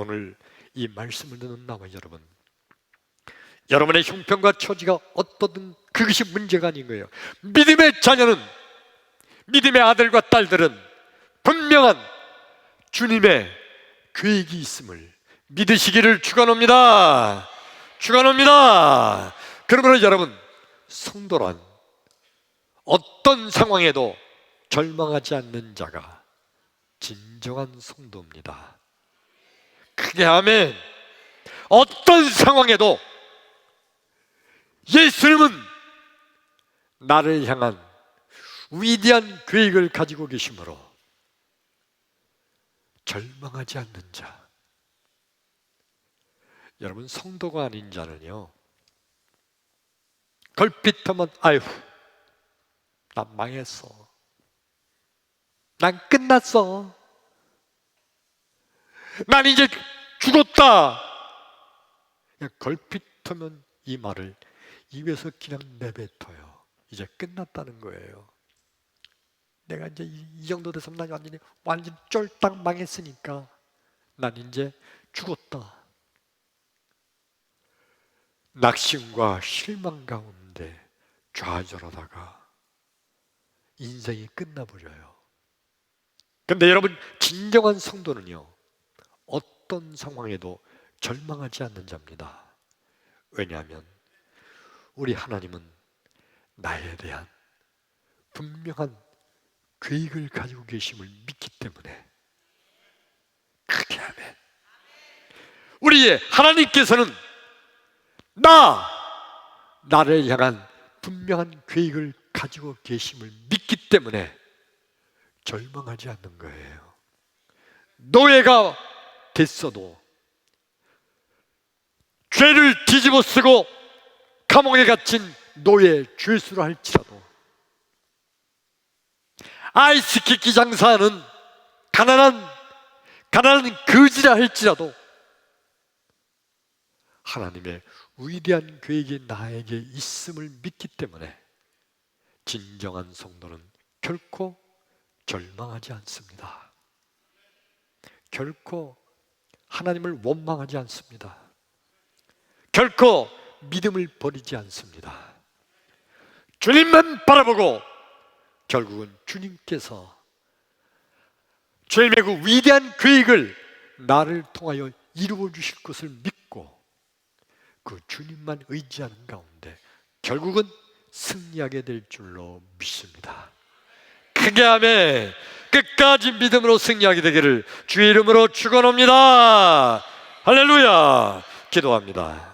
오늘 이 말씀을 듣는 나와 여러분 여러분의 형편과 처지가 어떠든 그것이 문제가 아닌 거예요. 믿음의 자녀는 믿음의 아들과 딸들은 분명한 주님의 계획이 있음을 믿으시기를 축원합니다. 축원합니다. 그러므로 여러분 성도란 어떤 상황에도 절망하지 않는 자가 진정한 성도입니다. 크게 아멘. 어떤 상황에도 예수님은 나를 향한 위대한 계획을 가지고 계시므로 절망하지 않는 자. 여러분 성도가 아닌 자는요. 걸핏하면 아휴 난 망했어. 난 끝났어. 난 이제 죽었다. 걸핏하면 이 말을 입에서 그냥 내뱉어요. 이제 끝났다는 거예요. 내가 이제 이, 이 정도 됐으면 난 완전히 완전 쫄딱 망했으니까 난 이제 죽었다. 낙심과 실망 가운데 좌절하다가 인생이 끝나버려요. 근데 여러분, 진정한 성도는요, 상황에도 절망하지 않는 자입니다. 왜냐하면, 우리 하나님은 나에 대한 분명한 계획을 가지고 계심을 믿기 때문에, 크게 하면, 우리의 하나님께서는 나, 나를 향한 분명한 계획을 가지고 계심을 믿기 때문에 절망하지 않는 거예요. 노예가 됐어도 죄를 뒤집어 쓰고 감옥에 갇힌 노예 죄수라 할지라도 아이스키키 장사하는 가난한 가난한 거지라 할지라도 하나님의 위대한 계획이 나에게 있음을 믿기 때문에 진정한 성도는 결코 절망하지 않습니다. 결코 하나님을 원망하지 않습니다. 결코 믿음을 버리지 않습니다. 주님만 바라보고 결국은 주님께서 주님의 그 위대한 계획을 나를 통하여 이루어 주실 것을 믿고 그 주님만 의지하는 가운데 결국은 승리하게 될 줄로 믿습니다. 크게 하면 끝까지 믿음으로 승리하게 되기를 주의 이름으로 축원합니다. 할렐루야. 기도합니다.